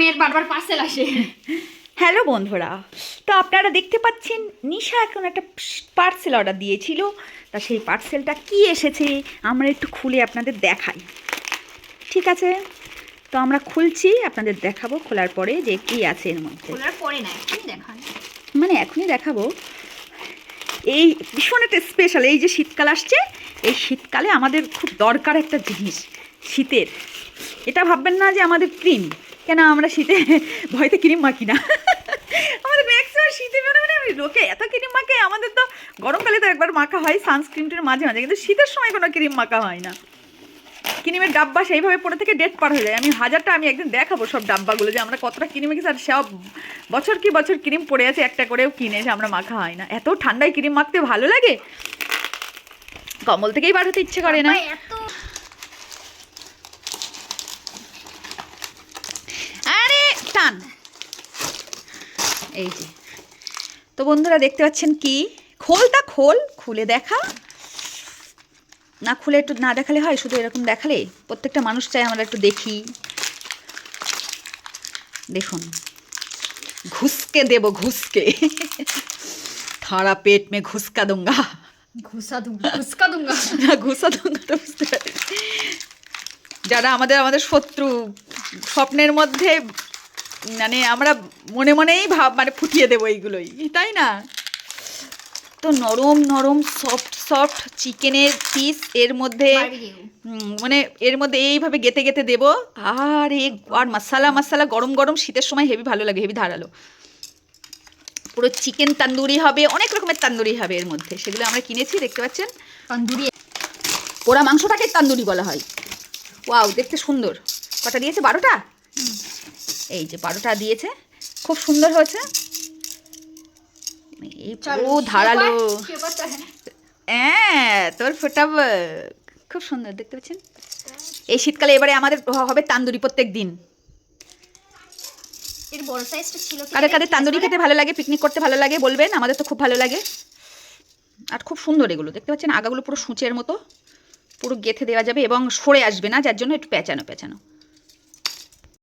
মেয়ের বারবার পার্সেল আসে। হ্যালো বন্ধুরা তো আপনারা দেখতে পাচ্ছেন নিশা এখন একটা পার্সেল অর্ডার দিয়েছিল। তা সেই পার্সেলটা কি এসেছে আমরা একটু খুলে আপনাদের দেখাই। ঠিক আছে? তো আমরা খুলছি আপনাদের দেখাবো খোলার পরে যে কি আছে এর মধ্যে। খোলার পরে না দেখান মানে এখনই দেখাবো। এই ভীষণ একটা স্পেশাল এই যে শীতকাল আসছে এই শীতকালে আমাদের খুব দরকার একটা জিনিস শীতের। এটা ভাববেন না যে আমাদের ক্রিম কেন আমরা শীতে ভয়তে ক্রিম মাখি না? আমাদের ম্যাক্সিমাম শীতে মানে মানে আমি লোকে এত ক্রিম মাখে, আমাদের তো গরমকালে তো একবার মাখা হয়, সানস্ক্রিনটার মাঝে মাঝে, কিন্তু শীতের সময় কোনো ক্রিম মাখা হয় না। ক্রিমের ডাব্বা সেইভাবে পড়ে থেকে ডেট পার হয়ে যায়। আমি হাজারটা আমি একদিন দেখাবো সব ডাব্বাগুলো যে আমরা কতটা ক্রিমে গেছি আর সব বছর কি বছর ক্রিম পড়ে আছে একটা করেও কিনে যে আমরা মাখা হয় না। এত ঠান্ডায় ক্রিম মাখতে ভালো লাগে? কমল থেকেই বার ইচ্ছে করে না বাবা, এত আরে টান এই যে। তো বন্ধুরা দেখতে পাচ্ছেন কি? খোলটা খোল খুলে দেখা। না খুলে একটু না দেখালে হয় শুধু এরকম দেখালে? প্রত্যেকটা মানুষ চাই আমরা একটু দেখি। দেখুন। ঘুসকে দেব ঘুসকে খাড়া পেট মে ঘুসকা দুঙ্গা। ঘুষা দুঙ্গা ঘুসকা দুঙ্গা। না ঘুষা দুঙ্গা তো বুঝতে পারি। যারা আমাদের আমাদের শত্রু স্বপ্নের মধ্যে মানে আমরা মনে মনেই ভাব মানে ফুটিয়ে দেবো এইগুলোই তাই না? তো নরম নরম সফট সফট চিকেনের পিস এর মধ্যে মানে এর মধ্যে এইভাবে গেতে গেতে দেবো। আর এ আর মশালা মশালা গরম গরম শীতের সময় হেভি ভালো লাগে হেভি ধারালো। পুরো চিকেন তান্দুরি হবে অনেক রকমের তান্দুরি হবে এর মধ্যে সেগুলো আমরা কিনেছি দেখতে পাচ্ছেন? তন্দুরি। পোড়া মাংসটাকে তান্দুরি বলা হয়। ওয়াও দেখতে সুন্দর। কটা দিয়েছে? বারোটা? এই যে বারোটা দিয়েছে খুব সুন্দর হয়েছে। এই ধারালো। হ্যাঁ। তোর ফোটাবো খুব সুন্দর দেখতে পাচ্ছেন? এই শীতকালে এবারে আমাদের হবে তান্দুরি প্রত্যেক দিন। কাদের কাদের তান্দুরি খেতে ভালো লাগে পিকনিক করতে ভালো লাগে বলবেন আমাদের তো খুব ভালো লাগে। আর খুব সুন্দর এগুলো দেখতে পাচ্ছেন? আগাগুলো পুরো সূচের মতো পুরো গেথে দেওয়া যাবে এবং সরে আসবে না যার জন্য একটু পেঁচানো পেঁচানো।